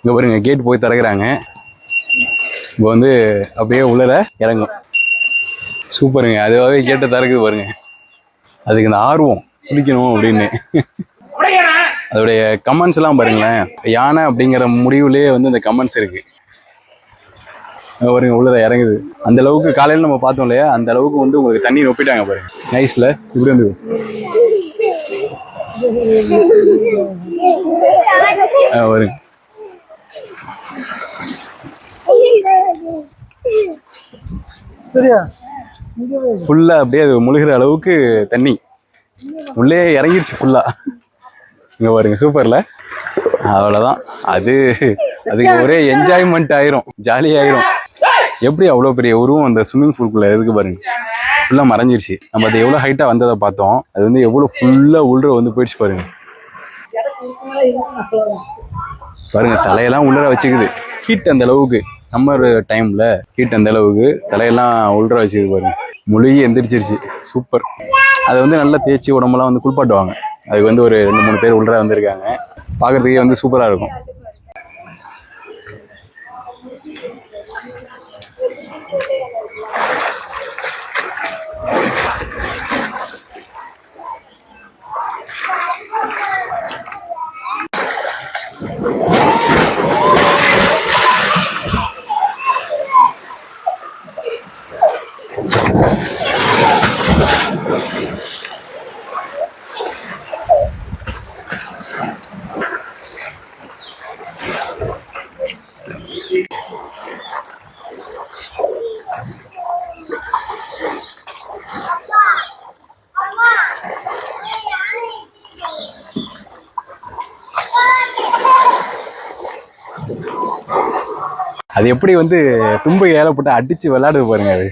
இங்கே பாருங்க கேட் போய் திறக்கிறாங்க. இப்போ வந்து அப்படியே உள்ளர இறங்கும். சூப்பருங்க. அதுவாகவே கேட்டை திறக்குது பாருங்க. அதுக்கு இந்த ஆர்வம் பிடிக்கணும் அப்படின்னு. அதோடைய கமெண்ட்ஸ் எல்லாம் பாருங்களேன். யானை அப்படிங்கிற முடிவுலேயே வந்து இந்த கமெண்ட்ஸ் இருக்கு. பாருங்க உள்ளத இறங்குது. அந்த அளவுக்கு காலையில் நம்ம பார்த்தோம் இல்லையா? அந்த அளவுக்கு வந்து உங்களுக்கு தண்ணி நொப்பிட்டாங்க பாருங்க. நைஸ்ல இப்படி வந்து ஆ, வருங்க சரியா ஃபுல்லா அப்படியே அது முழுகிற அளவுக்கு தண்ணி. உள்ளே இறங்கிடுச்சு ஃபுல்லா இங்க பாருங்க சூப்பர்ல அவ்வளவுதான். அது அதுக்கு ஒரே என்ஜாய்மெண்ட் ஆயிரும். ஜாலி ஆயிரும். எப்படி அவ்வளோ பெரிய உருவம் அந்த ஸ்விம்மிங் பூல்குள்ளே இருக்கு பாருங்க. ஃபுல்லா மறைஞ்சிருச்சு. நம்ம அது எவ்வளோ ஹைட்டா வந்ததை பார்த்தோம். அது வந்து எவ்வளோ ஃபுல்லா உள்ள வந்து போயிடுச்சு பாருங்க. பாருங்க தலையெல்லாம் உள்ளர வச்சுக்குது. ஹீட் அந்த அளவுக்கு. சம்மர் டைம்ல ஹீட் அந்த அளவுக்கு தலையெல்லாம் உள்ளர வச்சுக்குது பாருங்க. முழுகி எந்திரிச்சிருச்சு. சூப்பர் அதை வந்து நல்லா தேய்ச்சி உடம்பெல்லாம் வந்து குளிப்பாட்டுவாங்க. அதுக்கு வந்து ஒரு ரெண்டு மூணு பேர் உள்ளர வந்திருக்காங்க. பார்க்கறதுக்கே வந்து சூப்பராக இருக்கும். அது எப்படி வந்து தும்பை போட்டு அடிச்சு விளையாடுது பாருங்க அது.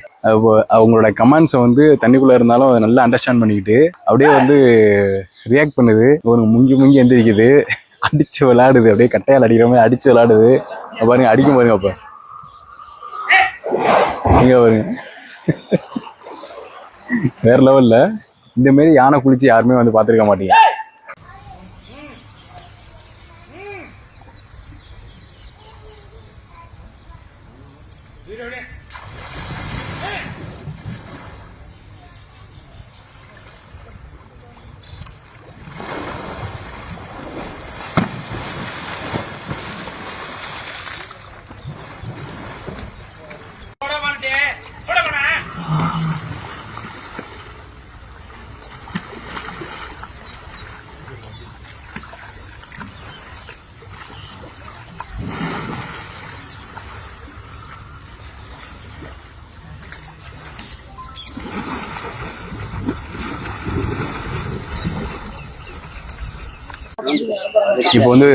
அவங்களோட கமெண்ட்ஸை வந்து தண்ணிக்குள்ள இருந்தாலும் அதை நல்லா அண்டர்ஸ்டாண்ட் பண்ணிக்கிட்டு அப்படியே வந்து ரியாக்ட் பண்ணுது. ஒரு முங்கி முங்கி எந்திரிக்குது. அடிச்சு விளையாடுது. அப்படியே கட்டையால் அடிக்கிற மாதிரி அடிச்சு விளையாடுது. பாருங்க அடிக்கும் பாருங்க அப்ப. இங்க பாருங்க. வேற லெவல்ல இந்த மாதிரி யானை குளிச்சு யாருமே வந்து பார்த்துருக்க மாட்டீங்க. இப்போ வந்து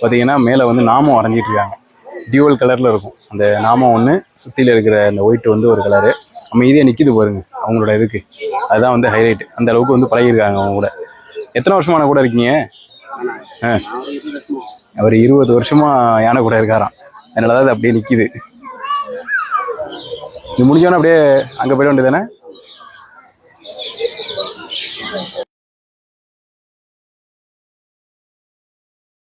பார்த்திங்கன்னா மேலே வந்து நாமம் வரைஞ்சிட்ருக்காங்க டியூவல் கலரில் இருக்கும். அந்த நாமம் ஒன்று சுற்றியில் இருக்கிற அந்த ஒயிட் வந்து ஒரு கலரு அமைதியாக நிற்கிது பாருங்கள் அவங்களோட இதுக்கு. அதுதான் வந்து ஹைலைட் அந்த அளவுக்கு வந்து பழகிருக்காங்க அவங்க கூட. எத்தனை வருஷமான கூட இருக்கீங்க? அவர் இருபது வருஷமாக யானை கூட இருக்காராம். அதனால தான் அது அப்படியே நிற்கிது இது முடிஞ்சோன்னே அப்படியே அங்கே போயிட வேண்டியதானே